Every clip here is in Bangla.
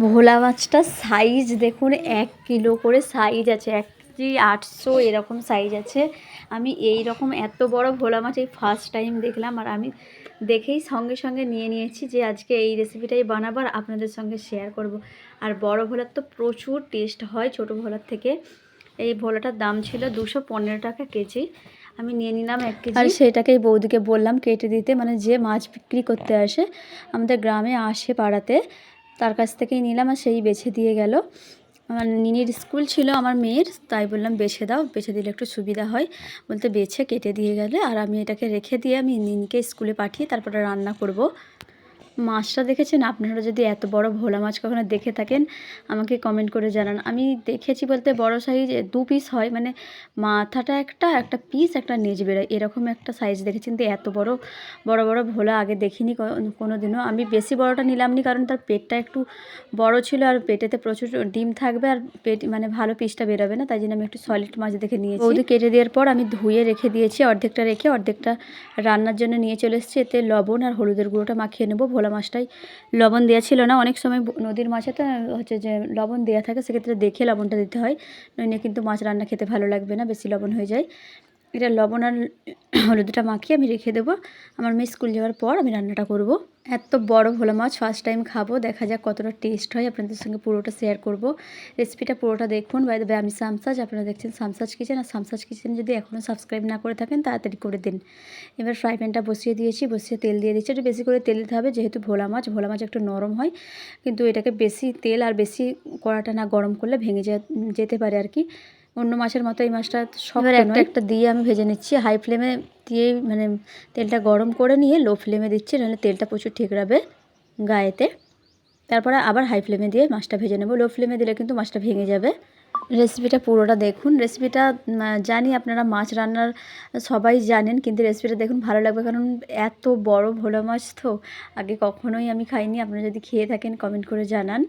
ভোলা মাছটা সাইজ দেখুন, এক কিলো করে সাইজ আছে, এক কেজি আটশো এরকম সাইজ আছে। আমি এই রকম এত বড় ভোলা মাছ এই ফার্স্ট টাইম দেখলাম আর আমি দেখেই সঙ্গে সঙ্গে নিয়ে নিয়েছি যে আজকে এই রেসিপিটাই বানাবার আপনাদের সঙ্গে শেয়ার করব। আর বড় ভোলার তো প্রচুর টেস্ট হয় ছোট ভোলার থেকে। এই ভোলাটার দাম ছিল দুশো পনেরো টাকা কেজি। আমি নিয়ে নিলাম এক কেজি। আর সেটাকেই বৌদিকে বললাম কেটে দিতে মানে যে মাছ বিক্রি করতে আসে আমাদের গ্রামে আসে পাড়াতে তার কাছ থেকেই নিলাম আর সেই বেছে দিয়ে গেল। আমার নিনির স্কুল ছিল আমার মেয়ের, তাই বললাম বেছে দাও, বেছে দিলে একটু সুবিধা হয়। বলতে বেছে কেটে দিয়ে গেলে আর আমি এটাকে রেখে দিয়ে আমি নিনকে স্কুলে পাঠিয়ে তারপরে রান্না করব। মাছটা দেখেছেন? আপনারা যদি এত বড় ভোলা মাছ কখনো দেখে থাকেন, আমাকে কমেন্ট করে জানান। আমি দেখেছি বলতে বড় সাইজ দু পিস হয় মানে মাথাটা একটা একটা পিস একটা নেজ বেরোয়। এরকম একটা সাইজ দেখেছি, কিন্তু এত বড় বড় বড় ভোলা আগে দেখিনি কোনো দিনও আমি বেশি বড়টা নিলাম নি, কারণ তার পেটটা একটু বড় ছিল আর পেটেতে প্রচুর ডিম থাকবে আর পেট মানে ভালো পিসটা বেরোবে না, তাই জন্য আমি একটু সলিড মাছ দেখে নিয়েছি। ওদের কেটে দেওয়ার পর আমি ধুয়ে রেখে দিয়েছি, অর্ধেকটা রেখে অর্ধেকটা রান্নার জন্য নিয়ে চলে এসেছি। এতে লবণ আর হলুদের গুঁড়োটা মাখিয়ে নেব, ভোলা মাছটাই লবণ দেওয়া ছিল না। অনেক সময় নদীর মাছে তো হচ্ছে যে লবণ দেওয়া থাকে, সেক্ষেত্রে দেখে লবণটা দিতে হয়। নইলে কিন্তু মাছ রান্না খেতে ভালো লাগবে না, বেশি লবণ হয়ে যায়। এটা লবণ আর হলুদটা মাখিয়ে আমি রেখে দেবো। আমার মেয়ে স্কুল যাওয়ার পর আমি রান্নাটা করব। এত বড় ভোলা মাছ ফার্স্ট টাইম খাব। দেখা যাক কতটা টেস্ট হয়। আপনাদের সঙ্গে পুরোটা শেয়ার করব। রেসিপিটা পুরোটা দেখুন। বাই দেবে আমি সামসাজ আপনারা দেখছেন সামসাজ কিচেন আর সামসাজ কিচেন যদি এখনও সাবস্ক্রাইব না করে থাকেন, তাড়াতাড়ি করে দিন। এবার ফ্রাই প্যানটা বসিয়ে দিয়েছি। বসিয়ে তেল দিয়ে দিচ্ছি। একটু বেশি করে তেল দিতে হবে। যেহেতু ভোলা মাছ ভোলা মাছ একটু নরম হয়। কিন্তু এটাকে বেশি তেল আর বেশি কড়াটা না গরম করলে ভেঙে যেতে পারে আর কি। অন্য মাছের মতো এই মাছটা সব একটা একটা দিয়ে আমি ভেজে নিচ্ছি। হাই ফ্লেমে দিয়ে মানে তেলটা গরম করে নিয়ে লো ফ্লেমে দিচ্ছি নাহলে তেলটা প্রচুর ঠিক রাখবে গায়েতে। তারপরে আবার হাই ফ্লেমে দিয়ে মাছটা ভেজে নেব। লো ফ্লেমে দিলে কিন্তু মাছটা ভেঙে যাবে। রেসিপিটা পুরোটা দেখুন। রেসিপিটা জানি আপনারা মাছ রান্নার সবাই জানেন কিন্তু রেসিপিটা দেখুন ভালো লাগবে কারণ এত বড় ভোলা মাছ তো আগে কখনোই আমি খাইনি। আপনারা যদি খেয়ে থাকেন কমেন্ট করে জানান।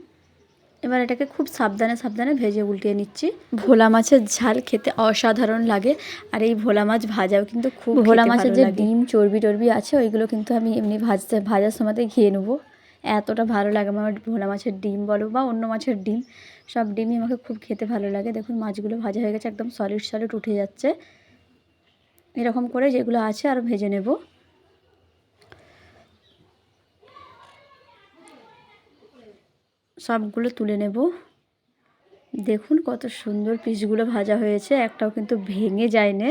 এবার এটাকে খুব সাবধানে সাবধানে ভেজে উল্টিয়ে নিচ্ছি। ভোলা মাছের ঝাল খেতে অসাধারণ লাগে। আর এই ভোলা মাছ ভাজাও কিন্তু খুব ভোলা মাছের যে ডিম চর্বি টর্বি আছে ওইগুলো কিন্তু আমি এমনি ভাজতে ভাজার সময়তে খেয়ে নেব। এতটা ভালো লাগে আমার ভোলা মাছের ডিম বলো বা অন্য মাছের ডিম। সব ডিমই আমাকে খুব খেতে ভালো লাগে। দেখুন মাছগুলো ভাজা হয়ে গেছে একদম সলিড সলিড উঠে যাচ্ছে। এরকম করে যেগুলো আছে আরও ভেজে নেব। সবগুলো তুলে নেব। দেখুন কত সুন্দর পিসগুলো ভাজা হয়েছে, একটাও কিন্তু ভেঙে যায় না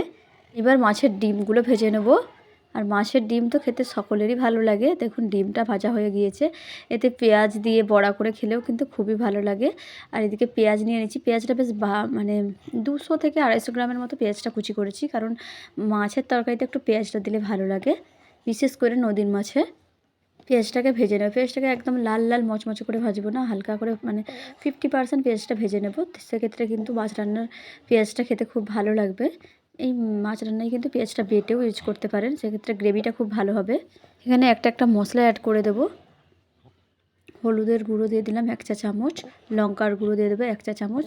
এবার মাছের ডিমগুলো ভেজে নেব। আর মাছের ডিম তো খেতে সকলেরই ভালো লাগে। দেখুন ডিমটা ভাজা হয়ে গিয়েছে। এতে পেঁয়াজ দিয়ে বড়া করে খেলেও কিন্তু খুবই ভালো লাগে। আর এদিকে পেঁয়াজ নিয়ে নিচ্ছি পেঁয়াজটা বেশ মানে দুশো থেকে আড়াইশো গ্রামের মতো পেঁয়াজটা কুচি করেছি। কারণ মাছের তরকারিতে একটু পেঁয়াজটা দিলে ভালো লাগে, বিশেষ করে নদীর মাছে। পেঁয়াজটাকে ভেজে নেব। পেঁয়াজটাকে একদম লাল লাল মচমচে করে ভাজবো না, হালকা করে মানে ফিফটি পার্সেন্ট পেঁয়াজটা ভেজে নেব। সেক্ষেত্রে কিন্তু মাছ রান্নার পেঁয়াজটা খেতে খুব ভালো লাগবে। এই মাছ রান্নায় কিন্তু পেঁয়াজটা বেটেও ইউজ করতে পারেন, সেক্ষেত্রে গ্রেভিটা খুব ভালো হবে। এখানে একটা একটা মশলা অ্যাড করে দেবো। হলুদের গুঁড়ো দিয়ে দিলাম এক চা চামচ লঙ্কার গুঁড়ো দিয়ে দেবো এক চা চামচ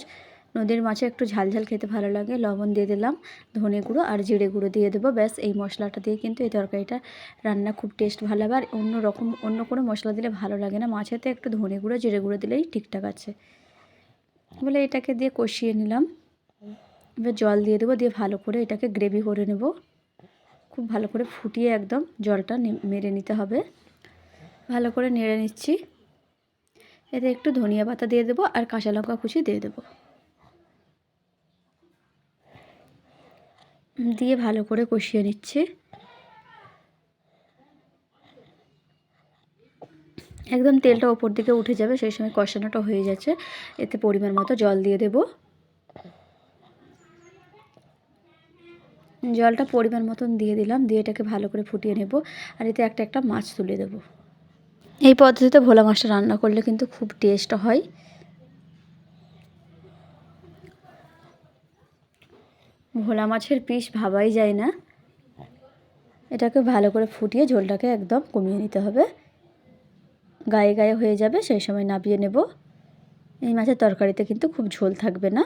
নদীর মাছে একটু ঝাল ঝাল খেতে ভালো লাগে। লবণ দিয়ে দিলাম, ধনে গুঁড়ো আর জিরে গুঁড়ো দিয়ে দেবো। ব্যাস, এই মশলাটা দিয়ে কিন্তু এই তরকারিটা রান্না খুব টেস্ট ভালো হবে। আর অন্য রকম, অন্য কোনো মশলা দিলে ভালো লাগে না। মাছেতে একটু ধনে গুঁড়ো, জিরে গুঁড়ো দিলেই ঠিকঠাক আছে। বলে এটাকে দিয়ে কষিয়ে নিলাম। এবার জল দিয়ে দেবো, দিয়ে ভালো করে এটাকে গ্রেভি করে নেব। খুব ভালো করে ফুটিয়ে একদম জলটা মেরে নিতে হবে। ভালো করে নেড়ে নিচ্ছি। এতে একটু ধনিয়া পাতা দিয়ে দেবো আর কাঁচা লঙ্কা কুচি দিয়ে দেবো। দিয়ে ভালো করে কষিয়ে নিচ্ছে। একদম তেলটা ওপর দিকে উঠে যাবে, সেই সময় কষানোটা হয়ে যাচ্ছে। এতে পরিমাণ মতো জল দিয়ে দেব। জলটা পরিমাণ মতন দিয়ে দিলাম, দিয়ে এটাকে ভালো করে ফুটিয়ে নেব। আর এতে একটা একটা মাছ তুলে দেব। এই পদ্ধতিতে ভোলা মাছটা রান্না করলে কিন্তু খুব টেস্ট হয়। ভোলা মাছের পিস ভাবাই যায় না। এটাকে ভালো করে ফুটিয়ে ঝোলটাকে একদম কমিয়ে নিতে হবে। গায়ে গায়ে হয়ে যাবে, সেই সময় নাবিয়ে নেব। এই মাছের তরকারিতে কিন্তু খুব ঝোল থাকবে না।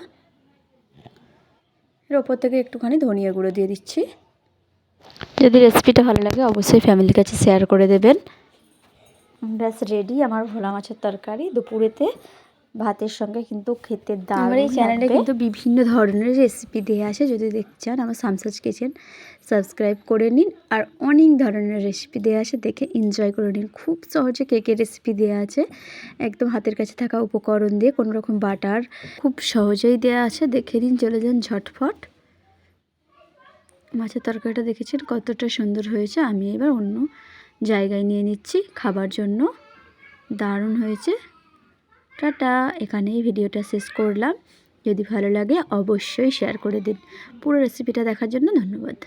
এর ওপর থেকে একটুখানি ধনিয়া গুঁড়ো দিয়ে দিচ্ছি। যদি রেসিপিটা ভালো লাগে অবশ্যই ফ্যামিলির কাছে শেয়ার করে দেবেন। ব্যাস রেডি আমার ভোলা মাছের তরকারি দুপুরেতে। ভাতের সঙ্গে কিন্তু খেতে দারুণ আমার এই চ্যানেলে কিন্তু বিভিন্ন ধরনের রেসিপি দেওয়া আছে যদি দেখতে চান আমার সামসাজ কিচেন সাবস্ক্রাইব করে নিন। আর অনেক ধরনের রেসিপি দেওয়া আছে দেখে এনজয় করে নিন। খুব সহজে কেকের রেসিপি দেওয়া আছে একদম হাতের কাছে থাকা উপকরণ দিয়ে কোনো রকম বাটার খুব সহজেই দেওয়া আছে। দেখে নিন চলে যান ঝটফট। মাছের তরকারিটা দেখেছেন কতটা সুন্দর হয়েছে। আমি এবার অন্য জায়গায় নিয়ে নিচ্ছি। খাবার জন্য দারুণ হয়েছে। টাটা, এখানেই ভিডিওটা শেষ করলাম। যদি ভালো লাগে অবশ্যই শেয়ার করে দিন। পুরো রেসিপিটা দেখার জন্য ধন্যবাদ।